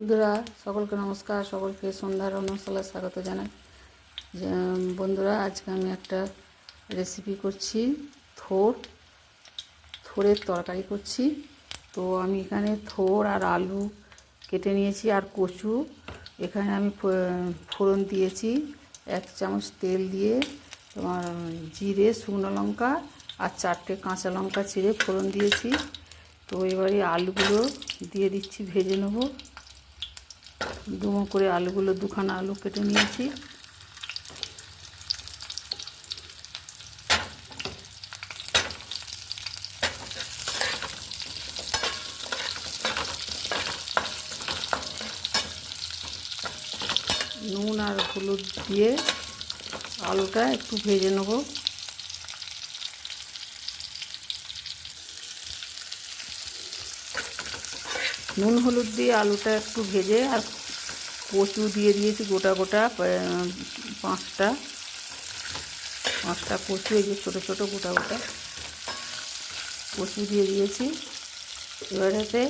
বন্ধুরা, সকলকে নমস্কার, সকলকে সন্ধ্যার অনুষ্ঠানে স্বাগত জানাই। বন্ধুরা, আজকে আমি একটা রেসিপি করছি, থোর, থোরের তরকারি করছি। তো আমি এখানে থোর আর আলু কেটে নিয়েছি আর কচু। এখানে আমি ফোড়ন দিয়েছি, এক চামচ তেল দিয়ে, তোমার, জিরে, শুকনো লঙ্কা আর চারটে কাঁচা লঙ্কা চিড়ে ফোড়ন দিয়েছি। তো এবারে আলুগুলো দিয়ে দিচ্ছি, ভেজে নেব। ডুমো করে আলুগুলো দুখানা আলু কেটে নিয়েছি। নুন আর হলুদ দিয়ে আলুটা একটু ভেজে নেব। নুন হলুদ দিয়ে আলুটা একটু ভেজে আর কচু দিয়ে দিয়েছি গোটা গোটা পাঁচটা। পাঁচটা কচু, এই যে ছোটো ছোটো গোটা গোটা কচু দিয়ে দিয়েছি। এবারেতে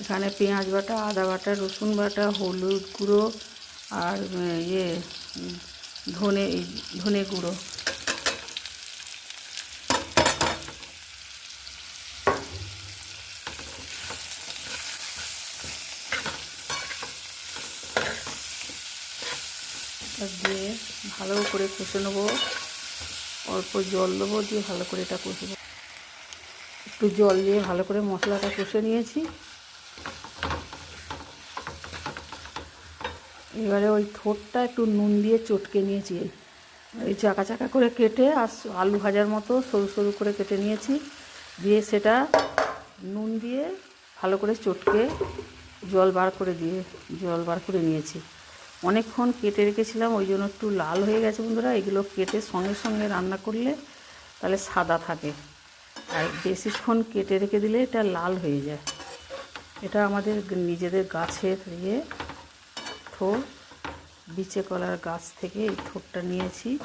এখানে পেঁয়াজ বাটা, আদা বাটা, রসুন বাটা, হলুদ গুঁড়ো আর ইয়ে ধনে ধনে গুঁড়ো। এটা দিয়ে ভালো করে কষে নেব। অল্প জল দেবো দিয়ে ভালো করে এটা কষবো একটু জল দিয়ে ভালো করে মশলাটা কষে নিয়েছি। এবারে ওই ঠোঁটটা একটু নুন দিয়ে চটকে নিয়েছি। এই চাকা চাকা করে কেটে আর আলু ভাজার মতো সরু সরু করে কেটে নিয়েছি। দিয়ে সেটা নুন দিয়ে ভালো করে চটকে জল বার করে দিয়ে, জল বার করে নিয়েছি। অনেকক্ষণ কেটে রেখেছিলাম, ওই জন্য একটু লাল হয়ে গেছে বন্ধুরা। এগুলো কেটে সঙ্গে সঙ্গে রান্না করলে তাহলে সাদা থাকে। আর বেশিক্ষণ কেটে রেখে দিলে এটা লাল হয়ে যায়। এটা আমাদের নিজেদের গাছের ইয়ে থোর, বিচে কলার গাছ থেকে এই থোরটা নিয়েছি।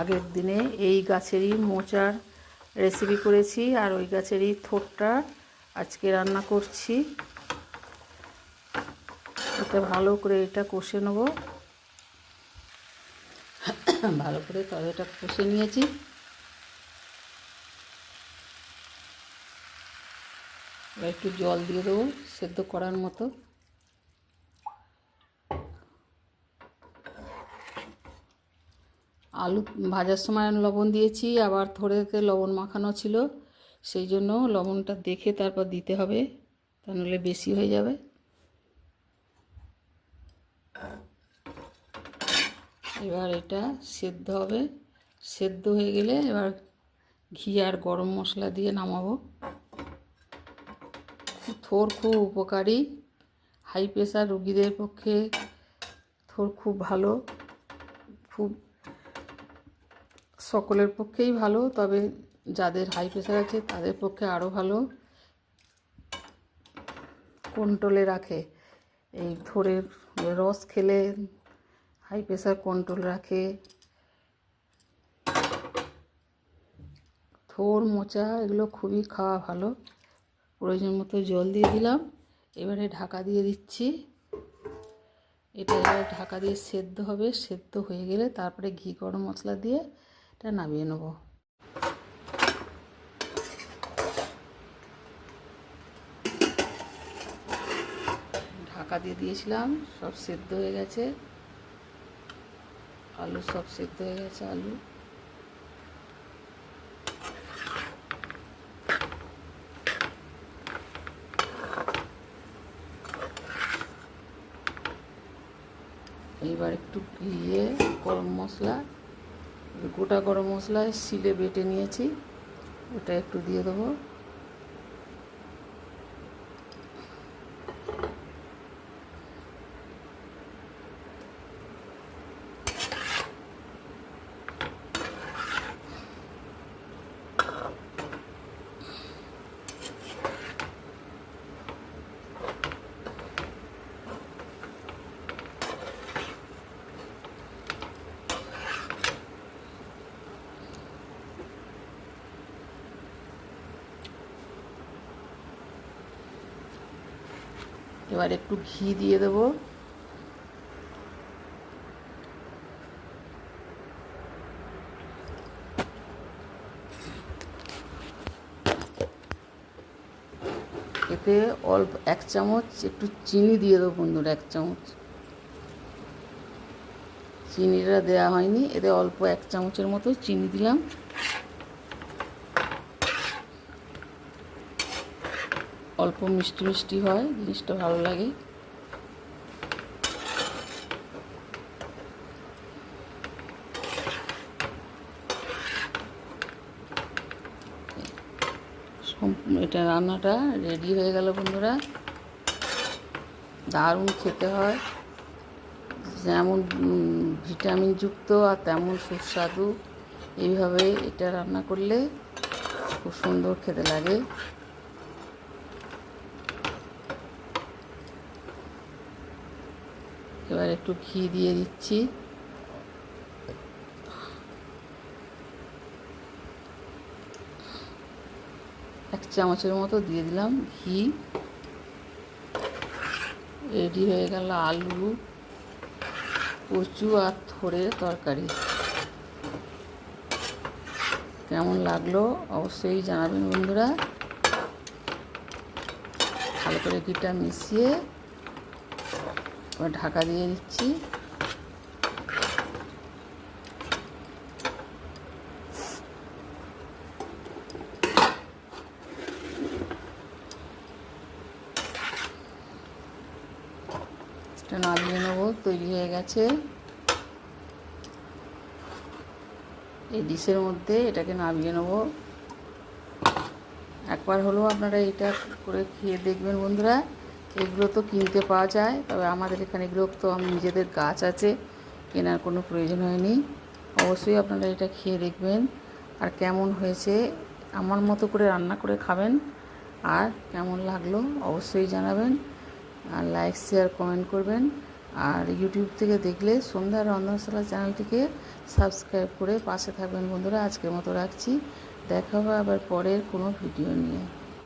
আগের দিনে এই গাছেরই মোচার রেসিপি করেছি আর ওই গাছেরই থোরটা আজকে রান্না করছি। এটা ভালো করে এটা কষে নেব। ভালো করে তবে এটা কষে নিয়েছি। একটু জল দিয়ে দেবো, সেদ্ধ করার মতো। আলু ভাজার সময় লবণ দিয়েছি, আবার থোড়েতে লবণ মাখানো ছিল। সেই জন্য লবণটা দেখে তারপর দিতে হবে, তা নাহলে বেশি হয়ে যাবে। এবার এটা সেদ্ধ হবে। সেদ্ধ হয়ে গেলে এবার ঘি আর গরম মশলা দিয়ে নামাবো। থোর খুব উপকারী। হাই প্রেশার রুগীদের পক্ষে থোর খুব ভালো। খুব সকলের পক্ষেই ভালো, তবে যাদের হাই প্রেশার আছে তাদের পক্ষে আরও ভালো। কন্ট্রোলে রাখে। এই থোড়ের রস খেলে হাই প্রেশার কন্ট্রোল রাখে। থোর, মোচা এগুলো খুবই খাওয়া ভালো। প্রয়োজন মতো জল দিয়ে দিলাম। এবারে ঢাকা দিয়ে দিচ্ছি। এটা এবার ঢাকা দিয়ে সেদ্ধ হবে। সেদ্ধ হয়ে গেলে তারপরে ঘি, গরম মশলা দিয়ে এটা নামিয়ে নেব ঢাকা দিয়ে দিয়েছিলাম, সব সেদ্ধ হয়ে গেছে। আলু সব সেদ্ধ হয়ে গেছে, আলু। এইবার একটু ইয়ে গরম মশলা গোটা গরম মশলায় শিলে বেটে নিয়েছি। ওটা একটু দিয়ে দেবো। এবার একটু ঘি দিয়ে দেবো। এতে অল্প এক চামচ একটু চিনি দিয়ে দেবো বন্ধুরা, এক চামচ। চিনিটা দেওয়া হয়নি, এতে অল্প এক চামচের মতো চিনি দিলাম। অল্প মিষ্টি মিষ্টি হয়, জিনিসটা ভালো লাগে। এটা রান্নাটা রেডি হয়ে গেল বন্ধুরা। দারুণ খেতে হয়। যেমন ভিটামিনযুক্ত আর তেমন সুস্বাদু। এইভাবে এটা রান্না করলে খুব সুন্দর খেতে লাগে। এবার একটু ঘি দিয়ে দিচ্ছি। এক চামচের মতো দিয়ে দিলাম ঘি। রেডি হয়ে গেল আলু, কচু আর থোড়ের তরকারি। কেমন লাগল অবশ্যই জানাবেন বন্ধুরা। ভালো করে ঘিটা মিশিয়ে ঢাকা দিয়ে দিচ্ছি। এটা নামিয়ে নেব, তৈরি হয়ে গেছে। এই ডিশের মধ্যে এটাকে নামিয়ে নেব। একবার হলেও আপনারা এটা করে খেয়ে দেখবেন বন্ধুরা। এগুলো তো কিনতে পাওয়া যায়, তবে আমাদের এখানে এগুলো তো আমি নিজেদের গাছ আছে, কেনার কোনো প্রয়োজন হয়নি। অবশ্যই আপনারা এটা খেয়ে দেখবেন, আর কেমন হয়েছে, আমার মতো করে রান্না করে খাবেন, আর কেমন লাগল অবশ্যই জানাবেন, আর লাইক শেয়ার কমেন্ট করবেন, আর ইউটিউব থেকে দেখলে সন্ধ্যা রন্ধনশালা চ্যানেলটিকে সাবস্ক্রাইব করে পাশে থাকবেন। বন্ধুরা, আজকের মতো রাখছি, দেখা হবে আবার পরের কোনো ভিডিও নিয়ে।